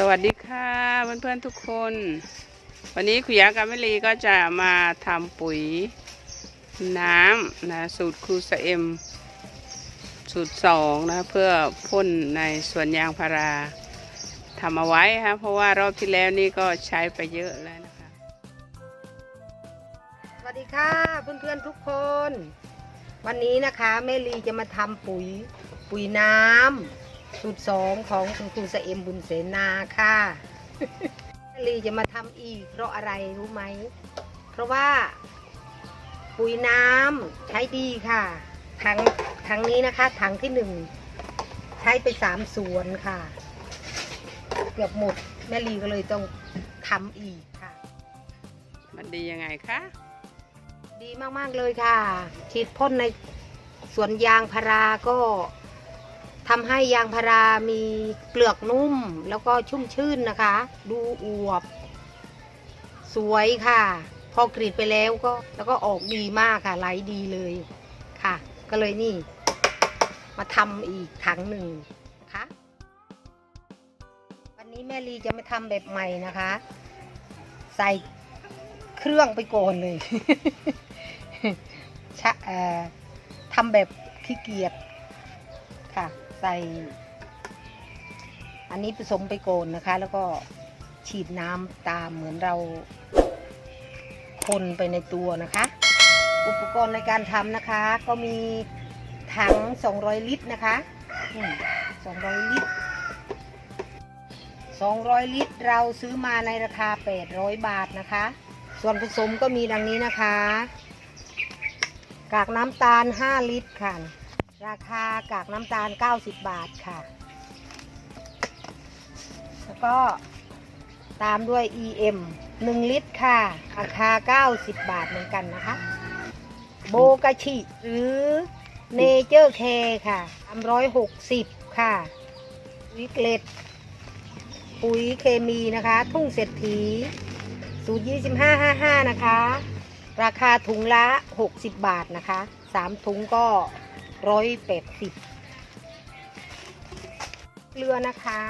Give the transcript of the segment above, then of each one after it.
สวัสดีค่ะเพื่อนๆทุกคน วันนี้คุยากับแมลีก็จะมาทำปุ๋ยน้ำนะสูตรครูสเอ็ม สูตรสองนะเพื่อพ่นในสวนยางพาราทำเอาไว้ฮะเพราะว่ารอบที่แล้วนี่ก็ใช้ไปเยอะแล้วนะคะ สวัสดีค่ะเพื่อนๆทุกคน วันนี้นะคะแม่ลีจะมาทำปุ๋ยปุ๋ยน้ำ สูตรสองของคุณครูสเอ็มบุญเสนาค่ะแม่ลีจะมาทำอีกเพราะอะไรรู้ไหม เพราะว่าปุ๋ยน้ำใช้ดีค่ะถังถังนี้นะคะถังที่หนึ่งใช้ไปสามสวนค่ะ เกือบหมดแม่ลีก็เลยต้องทำอีกค่ะ มันดียังไงคะ ดีมาก ๆ เลยค่ะ ฉีดพ่นในสวนยางพาราก็ ทำให้ยางพารามีเปลือกนุ่มแล้วก็ชุ่มชื่นนะคะ ดูอวบ สวยค่ะ พอกรีดไปแล้วก็แล้วก็ออกดีมากค่ะไหลดีเลยค่ะ ก็เลยนี่ มาทำอีกถังหนึ่งนะคะวันนี้แม่ลีจะมาทำแบบใหม่นะคะ ใส่เครื่องไปโกนเลยชะเอ่อทำแบบขี้เกียจค่ะ ใส่ อันนี้ผสมไปโกนนะคะ แล้วก็ฉีดน้ำตามเหมือนเราคนไปในตัวนะคะ อุปกรณ์ในการทำนะคะ ก็มีถัง 200 ลิตรนะคะ 200 ลิตร 200 ลิตรเราซื้อมาในราคา 800 บาทนะคะ ส่วนผสมก็มีดังนี้นะคะ กากน้ำตาล 5 ลิตรค่ะ ราคากากน้ำตาล 90 บาทค่ะ แล้วก็ตามด้วย EM 1 ลิตรค่ะ ราคา 90 บาทเหมือนกันนะคะ โบกาชิ หรือเนเจอร์เคค่ะ360 ค่ะ วิกเลตปุ๋ยเคมีนะคะ ทุ่งเศรษฐีสูตร2555 นะคะ ราคาถุงละ 60 บาทนะคะ 3 ถุงก็ 180เกลือนะคะ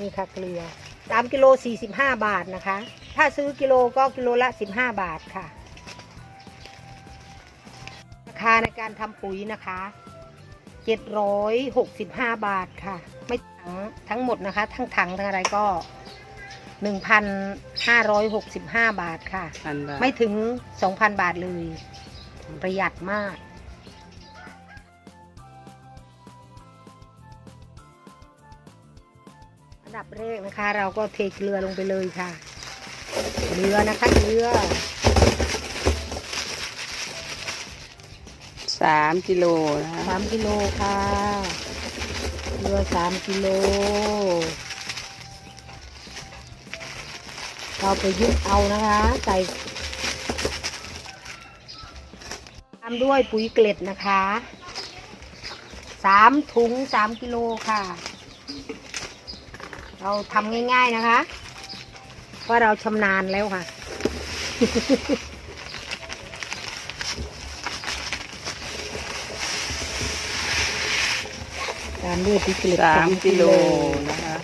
นี่ค่ะเกลือ3กิโล45บาทนะคะ ถ้าซื้อกิโลก็กิโลละ15บาทค่ะ ราคาในการทำปุ๋ยนะคะ765บาทค่ะ ไม่ทั้งทั้งหมดนะคะ ทั้งถังทั้งอะไรก็1,565บาทค่ะพันบาทไม่ถึง2,000บาทเลย ประหยัดมาก แรกนะคะ เราก็เทเกลือลงไปเลยค่ะเกลือนะคะเกลือสามกิโลนะคะสามกิโลค่ะเกลือสามกิโลเราไปยึดเอานะคะใส่ตามด้วยปุ๋ยเกล็ดนะคะสามถุงสามกิโลค่ะ เราทำง่าย ๆนะคะ ว่าะเราชำนาญแล้วค่ะ ตามด้วยปุ๋ยเกล็ดสามกิโลนะคะ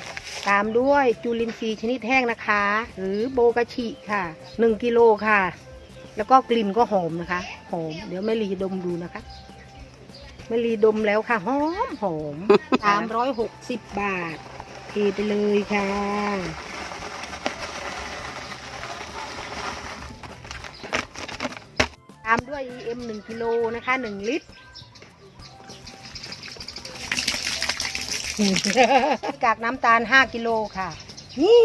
ตามด้วยจุลินทรีย์ชนิดแห้งนะคะ หรือโบกาชิค่ะหนึ่งกิโลค่ะ แล้วก็กลิ่นก็หอมนะคะ หอม เดี๋ยวแม่ลีดมดูนะคะแม่ลีดมแล้วค่ะ หอมหอมสามร้อยหกสิบบาท เทไปเลยค่ะ ตามด้วย EM หนึ่งกิโลนะคะหนึ่งลิตรกากน้ำตาล 5 กิโลค่ะนี่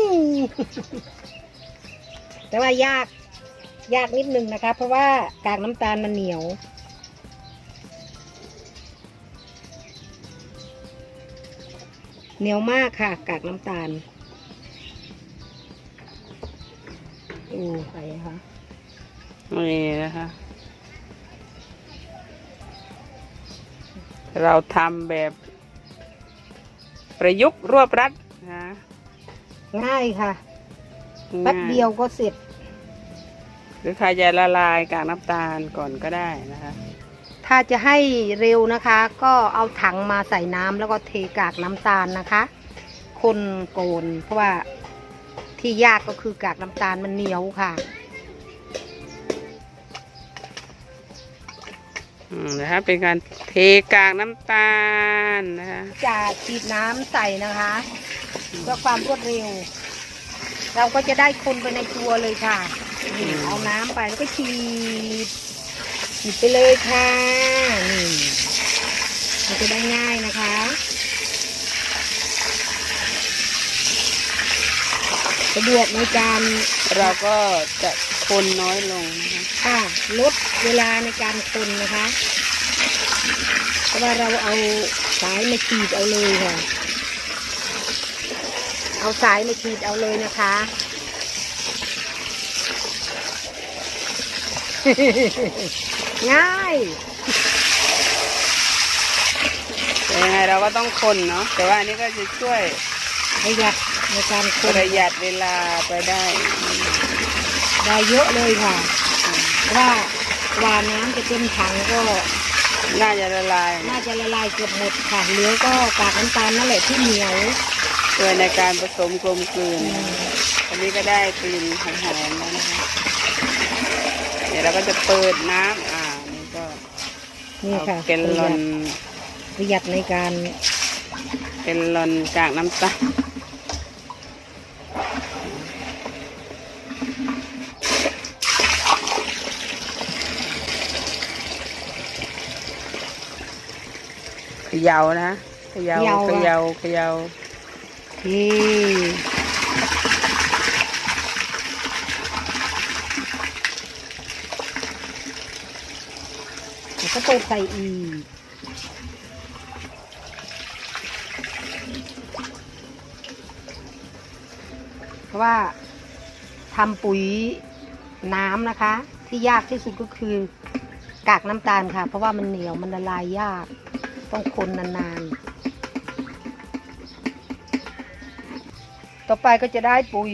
แต่ว่ายากยากนิดนึงนะคะ เพราะว่ากากน้ำตาลมันเหนียว เหนียวมากค่ะ กากน้ำตาลดูไปค่ะนี่นะคะ เราทำแบบประยุกต์รวบรัดนะง่ายค่ะแป๊บเดียวก็เสร็จ หรือใครจะละลายกากน้ำตาลก่อนก็ได้นะคะ ถ้าจะให้เร็วนะคะ ก็เอาถังมาใส่น้ำแล้วก็เทกากน้ำตาลนะคะ คนโกนเพราะว่าที่ยากก็คือกากน้ำตาลมันเหนียวค่ะอืมนะคะเป็นการเทกากน้ำตาลนะคะจะฉีดน้ำใส่นะคะ เพื่อความรวดเร็ว เราก็จะได้คนไปในตัวเลยค่ะนี่เอาน้ำไปแล้วก็ฉีด ฉีดไปเลยค่ะนี่มันจะได้ง่ายนะคะสะดวกในการเราก็จะคนน้อยลงนะคะค่ะลดเวลาในการคนนะคะเพราะว่าเราเอาสายมาฉีดเอาเลยค่ะ เอาสายมาฉีดเอาเลยนะคะ ง่ายแต่ยังไงเราก็ต้องคนเนาะแต่ว่าอันนี้ก็จะช่วยประหยัดในการคปนระหยัดเวลาไปได้ได้เยอะเลยค่ะเพราะว่าหวานน้ำจะเต็มถังก็น่าจะละลายน่าจะละลายเกือบหมดค่ะเหลือก็กากน้ำตาลนั่นแหละที่เหนียวช่วยในการผสมกลมกลืนอืมอันนี้ก็ได้กลิ่นหอมๆแล้วนะคะ เดี๋ยวเราก็จะเปิดน้ำอ่านี่ก็ นี่เอาค่ะเกลลอนประหยัดในการเกลลอนกากน้ำตาลเขย่านะเขย่าเขย่าเขย่าที่ แล้วก็เปิดใส่อีก เพราะว่าทำปุ๋ยน้ำนะคะ ที่ยากที่สุดก็คือกากน้ำตาลค่ะ เพราะว่ามันเหนียวมันละลายยาก ต้องคนนานๆ ต่อไปก็จะได้ปุ๋ย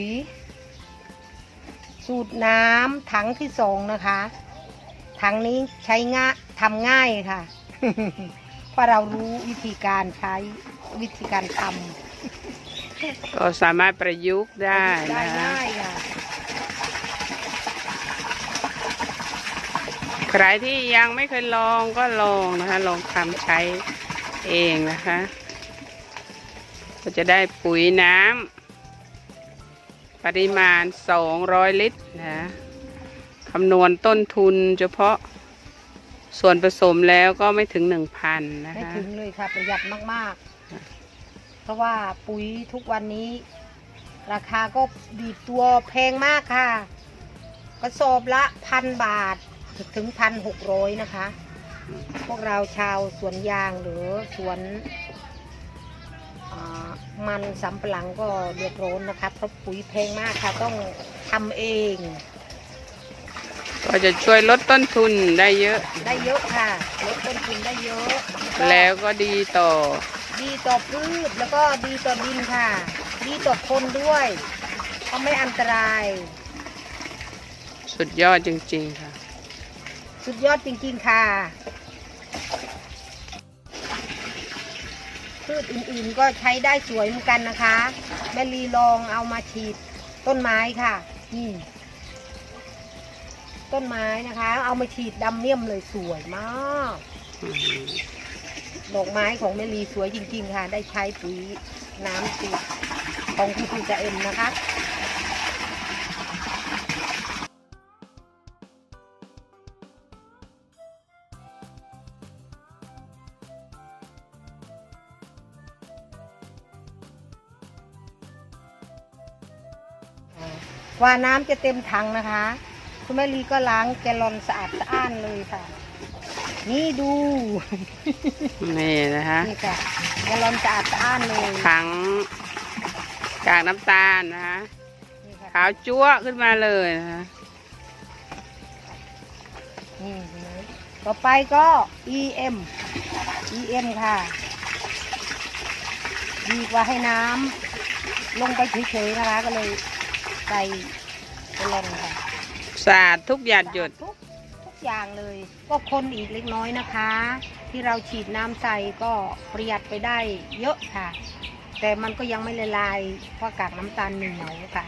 สูตรน้ำถังที่สองนะคะ ถังนี้ใช้ง่ายทำง่ายค่ะ เพราะเรารู้วิธีการใช้วิธีการทำก็สามารถประยุกต์ได้ได้นะคะง่ายค่ะใครที่ยังไม่เคยลองก็ลองนะคะ ลองทำใช้เองนะคะ ก็จะได้ปุ๋ยน้ำปริมาณ 200 ลิตรนะ คำนวณต้นทุนเฉพาะส่วนผสมแล้วก็ไม่ถึง1,000นะไม่คะถึงเลยค่ะประหยัดมากๆ เพราะว่าปุ๋ยทุกวันนี้ ราคาก็ดีดตัวแพงมากค่ะกระสอบละพันบาทถึงพันหกร้อยนะคะ พวกเราชาวสวนยางหรือสวนอ่ามันสำปะหลังก็เดือดร้อนนะคะเพราะปุ๋ยแพงมากค่ะต้องทำเอง ก็จะช่วยลดต้นทุนได้เยอะ ได้เยอะค่ะลดต้นทุนได้เยอะ แล้วก็ดีต่อ ดีต่อพืชแล้วก็ดีต่อดินค่ะ ดีต่อคนด้วยก็ไม่อันตราย สุดยอดจริงๆค่ะ สุดยอดจริงๆค่ะ พืชอื่นๆก็ใช้ได้สวยเหมือนกันนะคะ แม่ลีลองเอามาฉีดต้นไม้ค่ะนี่ ต้นไม้นะคะ เอามาฉีดดำเมี่ยมเลยสวยมากดอกไม้ของแม่ลีสวยจริงๆค่ะ ได้ใช้ปุ๋ยน้ำสูตรของคุณครูจะเอ็มนะคะกว่าน้ำจะเต็มถังนะคะ คุณแม่ลีก็ล้างแกลลอนสะอาดสะอ้านเลยค่ะ นี่ดู นี่นะคะนี่ค่ะแกลลอนสะอาดสะอ้านเลยถังกากน้ำตาลนะคะนี่ค่ะ ขาวจั๊วะขึ้นมาเลยนะคะนี่เห็นไหมต่อไปก็ EM EM ค่ะ ดีกว่าให้น้ำลงไปเฉยๆนะคะ ก็เลยใส่แกลลอนค่ะ สะอาดทุกหยาดหยด ทุกทุกอย่างเลย ก็คนอีกเล็กน้อยนะคะ ที่เราฉีดน้ำใส่ก็ประหยัดไปได้เยอะค่ะ แต่มันก็ยังไม่ละลายเพราะกากน้ำตาลเหนียวค่ะ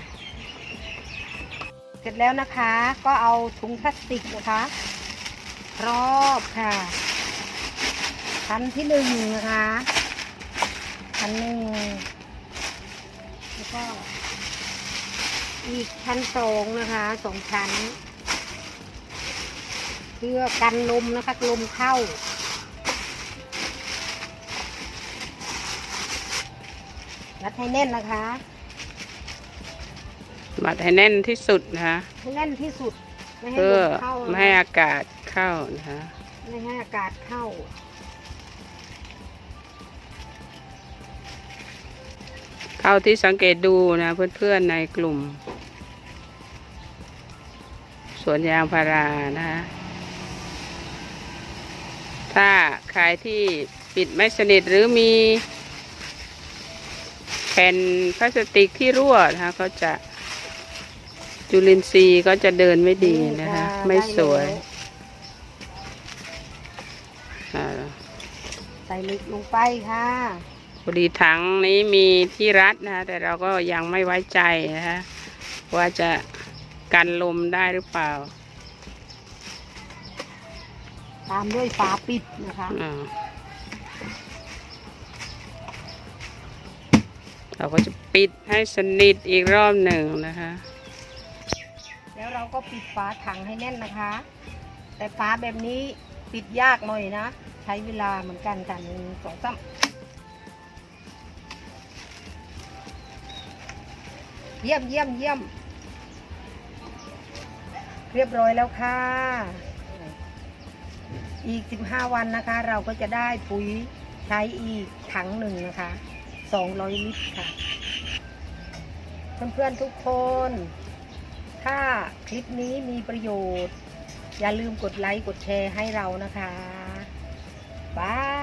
เสร็จแล้วนะคะ ก็เอาถุงพลาสติกนะคะ รอบค่ะชั้นที่หนึ่งนะคะชั้นหนึ่งแล้วก็ อีกชั้นสองนะคะสองชั้น เพื่อกันลมนะคะลมเข้า รัดให้แน่นนะคะมัดให้แน่นที่สุดนะคะให้แน่นที่สุดไม่ให้เพื่ลอมเข้าไม่นะให้คะอากาศเข้านะคะไม่ให้อากาศเข้า เท่าที่สังเกตดูนะเพื่อนๆในกลุ่มส วนยางพารานะคะถ้าใครที่ปิดไม่สนิทหรือมีแผ่นพลาสติกที่รั่วนะคะก็จะจุลินทรีย์ก็จะเดินไม่ดีนะคะนี่ค่ะไม่สวยได้แล้วอ่าใส่เหล็กลงไปค่ะพอดีถังนี้มีที่รัดนะคะแต่เราก็ยังไม่ไว้ใจนะคะว่าจะ กันลมได้หรือเปล่า ตามด้วยฝาปิดนะคะอ่าเราก็จะปิดให้สนิทอีกรอบหนึ่งนะคะ แล้วเราก็ปิดฝาถังให้แน่นนะคะ แต่ฝาแบบนี้ปิดยากหน่อยนะ ใช้เวลาเหมือนกันค่ะหนึ่งสองสามเยี่ยมเยี่ยมเยี่ยม เรียบร้อยแล้วค่ะ อีก 15 วันนะคะ เราก็จะได้ปุ๋ยใช้อีกถังหนึ่งนะคะ 200 ลิตรค่ะ เพื่อนๆทุกคน ถ้าคลิปนี้มีประโยชน์ อย่าลืมกดไลค์ กดแชร์ให้เรานะคะบาย